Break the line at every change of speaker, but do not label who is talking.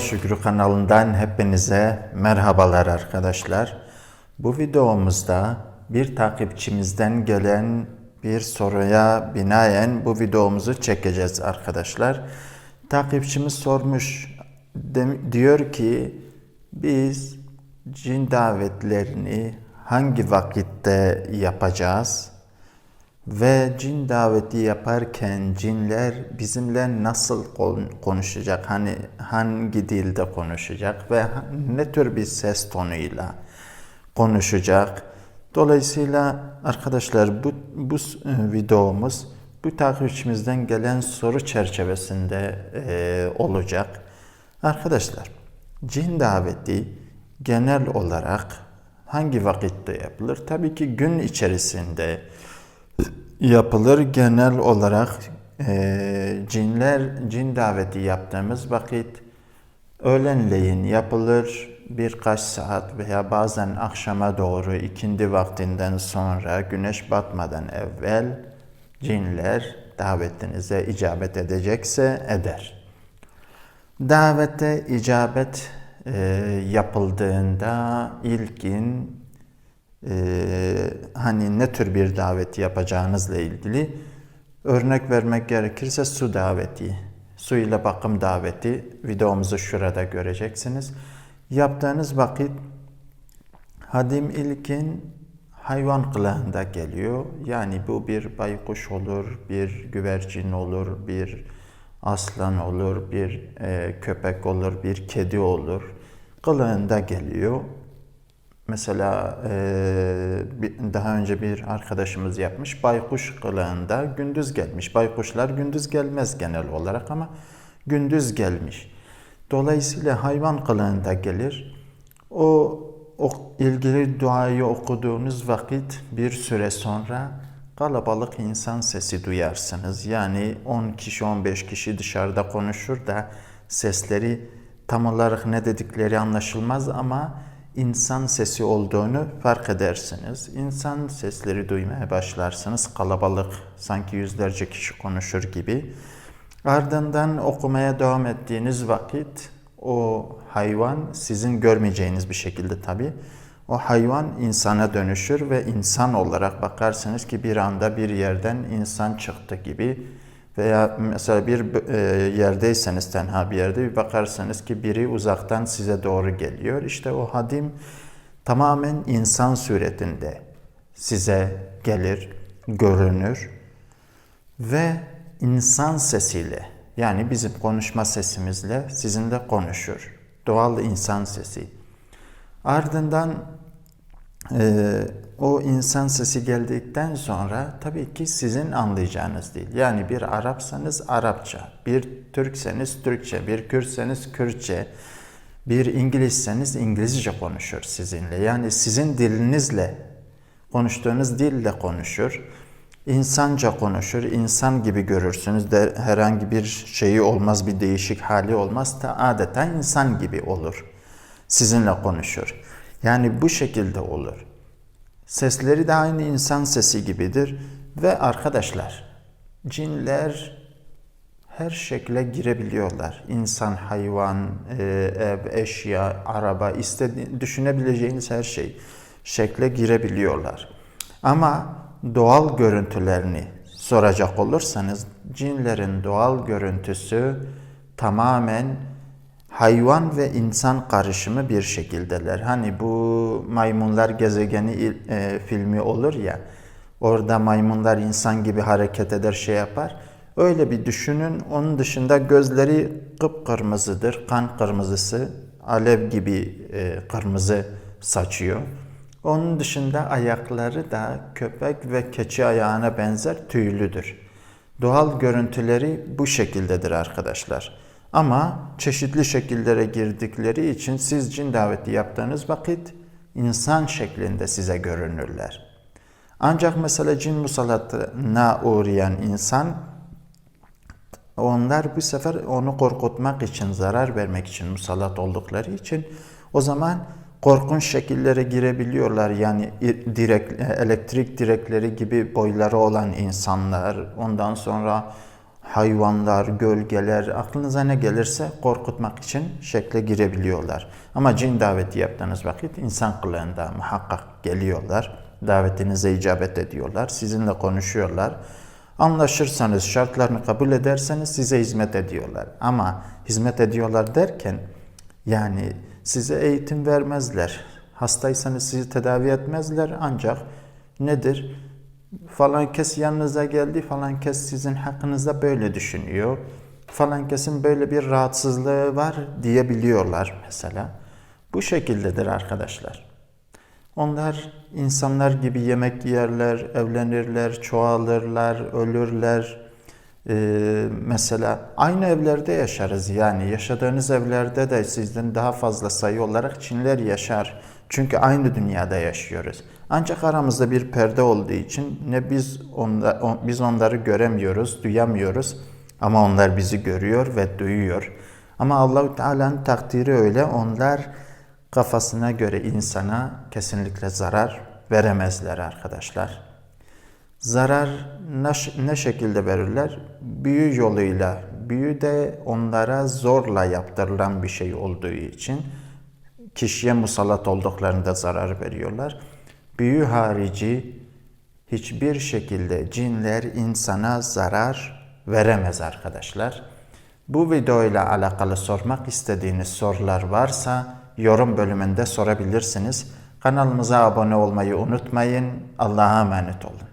Allah Şükrü kanalından hepinize merhabalar arkadaşlar. Bu videomuzda bir takipçimizden gelen bir soruya binaen bu videomuzu çekeceğiz arkadaşlar. Takipçimiz sormuş diyor ki biz cin davetlerini hangi vakitte yapacağız? Ve cin daveti yaparken cinler bizimle nasıl kon- konuşacak? Hani hangi dilde konuşacak ve ne tür bir ses tonuyla konuşacak? Dolayısıyla arkadaşlar bu, bu e, videomuz bu takipçimizden gelen soru çerçevesinde e, olacak. Arkadaşlar cin daveti genel olarak hangi vakitte yapılır? Tabii ki gün içerisinde. Genel olarak e, cinler cin daveti yaptığımız vakit öğlenleyin yapılır. Birkaç saat veya bazen akşama doğru ikindi vaktinden sonra güneş batmadan evvel cinler davetinize icabet edecekse eder. Davete icabet e, yapıldığında ilkin e, hani ne tür bir daveti yapacağınızla ilgili örnek vermek gerekirse su daveti, su ile bakım daveti videomuzu şurada göreceksiniz. Yaptığınız vakit hadim ilkin hayvan kılığında geliyor. Yani bu bir baykuş olur, bir güvercin olur, bir aslan olur, bir e, köpek olur, bir kedi olur. Kılığında geliyor. Mesela daha önce bir arkadaşımız yapmış. Baykuş kılığında gündüz gelmiş. Baykuşlar gündüz gelmez genel olarak ama gündüz gelmiş. Dolayısıyla hayvan kılığında gelir. O, o ilgili duayı okuduğunuz vakit bir süre sonra kalabalık insan sesi duyarsınız. Yani 10 kişi 15 kişi dışarıda konuşur da sesleri tam olarak ne dedikleri anlaşılmaz ama insan sesi olduğunu fark edersiniz. İnsan sesleri duymaya başlarsınız. Kalabalık sanki yüzlerce kişi konuşur gibi. Ardından okumaya devam ettiğiniz vakit o hayvan sizin görmeyeceğiniz bir şekilde tabi o hayvan insana dönüşür ve insan olarak bakarsınız ki bir anda bir yerden insan çıktı gibi veya mesela bir e, yerdeyseniz tenha bir yerde bir bakarsanız ki biri uzaktan size doğru geliyor. İşte o hadim tamamen insan suretinde size gelir, görünür ve insan sesiyle yani bizim konuşma sesimizle sizinle konuşur. Doğal insan sesi. Ardından e, o insan sesi geldikten sonra tabii ki sizin anlayacağınız değil. Yani bir Arapsanız Arapça, bir Türkseniz Türkçe, bir Kürtseniz Kürtçe, bir İngilizseniz İngilizce konuşur sizinle. Yani sizin dilinizle, konuştuğunuz dille konuşur. İnsanca konuşur, insan gibi görürsünüz de herhangi bir şeyi olmaz, bir değişik hali olmaz da adeta insan gibi olur. Sizinle konuşur. Yani bu şekilde olur. Sesleri de aynı insan sesi gibidir ve arkadaşlar cinler her şekle girebiliyorlar. İnsan, hayvan, e, ev, eşya, araba, istedi düşünebileceğiniz her şey şekle girebiliyorlar. Ama doğal görüntülerini soracak olursanız cinlerin doğal görüntüsü tamamen hayvan ve insan karışımı bir şekildeler. Hani bu maymunlar gezegeni e, filmi olur ya, orada maymunlar insan gibi hareket eder, şey yapar. Öyle bir düşünün. Onun dışında gözleri kıpkırmızıdır, kan kırmızısı, alev gibi e, kırmızı saçıyor. Onun dışında ayakları da köpek ve keçi ayağına benzer tüylüdür. Doğal görüntüleri bu şekildedir arkadaşlar. Ama çeşitli şekillere girdikleri için siz cin daveti yaptığınız vakit insan şeklinde size görünürler. Ancak mesela cin musallatına uğrayan insan onlar bu sefer onu korkutmak için, zarar vermek için musallat oldukları için o zaman korkunç şekillere girebiliyorlar. Yani direk, elektrik direkleri gibi boyları olan insanlar, ondan sonra hayvanlar, gölgeler, aklınıza ne gelirse korkutmak için şekle girebiliyorlar. Ama cin daveti yaptığınız vakit insan kılığında muhakkak geliyorlar. Davetinize icabet ediyorlar. Sizinle konuşuyorlar. Anlaşırsanız, şartlarını kabul ederseniz size hizmet ediyorlar. Ama hizmet ediyorlar derken yani size eğitim vermezler. Hastaysanız sizi tedavi etmezler ancak nedir? Falan kes yanınıza geldi, falan kes sizin hakkınızda böyle düşünüyor. Falan kesin böyle bir rahatsızlığı var diyebiliyorlar mesela. Bu şekildedir arkadaşlar. Onlar insanlar gibi yemek yerler, evlenirler, çoğalırlar, ölürler. Ee, mesela aynı evlerde yaşarız yani yaşadığınız evlerde de sizden daha fazla sayı olarak Çinler yaşar. Çünkü aynı dünyada yaşıyoruz. Ancak aramızda bir perde olduğu için ne biz onda, on- biz onları göremiyoruz, duyamıyoruz ama onlar bizi görüyor ve duyuyor. Ama Allahu Teala'nın takdiri öyle. Onlar kafasına göre insana kesinlikle zarar veremezler arkadaşlar. Zarar ne, şekilde verirler? Büyü yoluyla. Büyü de onlara zorla yaptırılan bir şey olduğu için kişiye musallat olduklarında zarar veriyorlar. Büyü harici hiçbir şekilde cinler insana zarar veremez arkadaşlar. Bu videoyla alakalı sormak istediğiniz sorular varsa yorum bölümünde sorabilirsiniz. Kanalımıza abone olmayı unutmayın. Allah'a emanet olun.